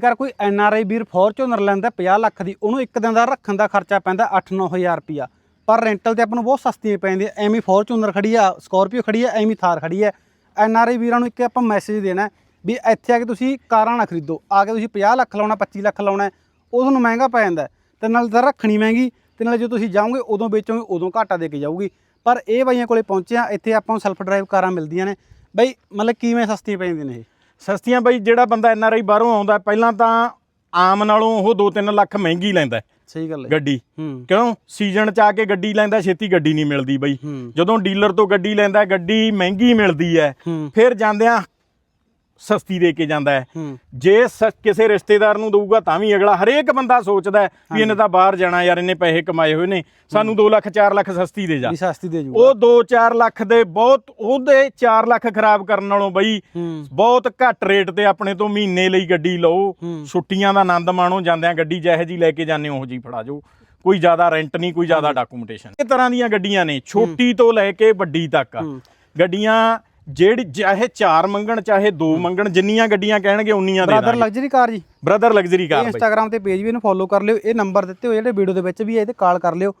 ਜੇਕਰ ਕੋਈ N R I Veer Fortuner ਲੈਂਦਾ 50 ਲੱਖ ਦੀ, ਉਹਨੂੰ ਇੱਕ ਦਿਨ ਦਾ ਰੱਖਣ ਦਾ ਖਰਚਾ ਪੈਂਦਾ 8-9000 ਰੁਪਿਆ ਪਰ ਰੈਂਟਲ ਤੇ ਆਪਾਂ ਨੂੰ ਬਹੁਤ ਸਸਤੀਆਂ ਪੈਂਦੀਆਂ, ਐਵੇਂ ਫੋਰਚੂਨਰ ਖੜੀ ਆ, ਸਕਾਰਪੀਓ ਖੜੀ ਆ, ਐਵੇਂ ਥਾਰ ਖੜੀ ਆ। ਐਨ ਆਰ ਆਈ ਵੀਰਾਂ ਨੂੰ ਇੱਕ ਆਪਾਂ ਮੈਸੇਜ ਦੇਣਾ ਵੀ ਇੱਥੇ ਆ ਕੇ ਤੁਸੀਂ ਕਾਰਾਂ ਨਾ ਖਰੀਦੋ, ਆ ਕੇ ਤੁਸੀਂ 50 ਲੱਖ ਲਾਉਣਾ 25 ਲੱਖ ਲਾਉਣਾ ਉਹ ਤੁਹਾਨੂੰ ਮਹਿੰਗਾ ਪੈ ਜਾਂਦਾ ਹੈ। ਤੇ ਨਾਲ ਤਾਂ ਰੱਖਣੀ ਮਹਿੰਗੀ, ਤੇ ਨਾਲ ਜੇ ਤੁਸੀਂ ਜਾਓਗੇ, ਉਦੋਂ ਵੇਚੋਗੇ, ਉਦੋਂ ਘਾਟਾ ਦੇ ਕੇ ਜਾਊਗੀ। ਪਰ ਇਹ ਬਾਈਆਂ ਕੋਲੇ ਪਹੁੰਚਿਆ, ਇੱਥੇ ਆਪਾਂ ਨੂੰ ਸੈਲਫ ਡਰਾਈਵ ਕਾਰਾਂ ਮਿਲਦੀਆਂ ਨੇ। ਬਈ ਮਤਲਬ ਕਿਵੇਂ ਸਸਤੀਆਂ ਪੈਂਦੀਆਂ ਨੇ ਇਹ? ਸਸਤੀਆਂ ਬਈ ਜਿਹੜਾ ਬੰਦਾ ਐਨ ਆਰ ਆਈ ਬਾਹਰੋਂ ਆਉਂਦਾ ਪਹਿਲਾਂ ਤਾਂ ਆਮ ਨਾਲੋਂ ਉਹ 2-3 ਲੱਖ ਮਹਿੰਗੀ ਲੈਂਦਾ ਸਹੀ ਗੱਲ ਹੈ। ਗੱਡੀ। ਕਿਉਂ? ਸੀਜ਼ਨ ਚ ਆ ਕੇ ਗੱਡੀ ਲੈਂਦਾ ਛੇਤੀ ਗੱਡੀ ਨਹੀਂ ਮਿਲਦੀ ਬਈ। ਜਦੋਂ ਡੀਲਰ ਤੋਂ ਗੱਡੀ ਲੈਂਦਾ ਗੱਡੀ ਮਹਿੰਗੀ ਮਿਲਦੀ ਹੂੰ। ਫਿਰ ਜਾਂਦਿਆਂ ਸਸਤੀ ਦੇ ਕੇ ਜਾਂਦਾ ਹੈ। ਜੇ ਕਿਸੇ ਰਿਸ਼ਤੇਦਾਰ ਨੂੰ ਦਊਗਾ ਤਾਂ ਵੀ ਅਗਲਾ ਹਰੇਕ ਬੰਦਾ ਸੋਚਦਾ ਵੀ ਇਹਨੇ ਤਾਂ ਬਾਹਰ ਜਾਣਾ ਯਾਰ ਇਹਨੇ ਪੈਸੇ ਕਮਾਏ ਹੋਏ ਨੇ ਸਾਨੂੰ 2 ਲੱਖ 4 ਲੱਖ ਸਸਤੀ ਦੇ ਜਾ। ਸਸਤੀ ਦੇ ਉਹ 2-4 ਲੱਖ ਦੇ ਬਹੁਤ ਉਹਦੇ 4 ਲੱਖ ਖਰਾਬ ਕਰਨ ਨਾਲੋਂ ਬਈ ਬਹੁਤ ਘੱਟ ਰੇਟ ਤੇ ਆਪਣੇ ਤੋਂ ਮਹੀਨੇ ਲਈ ਗੱਡੀ ਲਓ। ਛੁੱਟੀਆਂ ਦਾ ਆਨੰਦ ਮਾਣੋ ਜਾਂਦਿਆਂ ਗੱਡੀ ਜਿਹੋ ਜੀ ਲੈ ਕੇ ਜਾਂਦੇ ਹੋ ਜੀ ਫੜਾ ਜਾਓ ਕੋਈ ਜ਼ਿਆਦਾ ਰੈਂਟ ਨਹੀਂ ਕੋਈ ਜ਼ਿਆਦਾ ਡਾਕੂਮੈਂਟੇਸ਼ਨ ਇਹ ਤਰ੍ਹਾਂ ਦੀਆਂ ਗੱਡੀਆਂ ਨੇ ਛੋਟੀ ਤੋਂ ਲੈ ਕੇ ਵੱਡੀ ਤੱਕ। ਗੱਡੀਆਂ ਜਿਹੜੀ ਚਾਹੇ 4 ਮੰਗਣ ਚਾਹੇ 2 ਮੰਗਣ ਜਿੰਨੀਆਂ ਗੱਡੀਆਂ ਕਹਿਣਗੇ ਉਨੀਆਂ ਦੇ ਬ੍ਰਦਰ ਲਗਜ਼ਰੀ ਕਾਰ ਜੀ। ਬ੍ਰਦਰ ਲਗਜ਼ਰੀ ਕਾਰ ਬਈ। ਇੰਸਟਾਗ੍ਰam ਤੇ ਪੇਜ ਵੀ ਇਹਨੂੰ ਫੋਲੋ ਕਰ ਲਿਓ ਇਹ ਨੰਬਰ ਦਿੱਤੇ ਹੋਏ ਜਿਹੜੇ ਵੀਡੀਓ ਦੇ ਵਿੱਚ ਵੀ ਹੈ ਇਹਦੇ ਕਾਲ ਕਰ ਲਿਓ।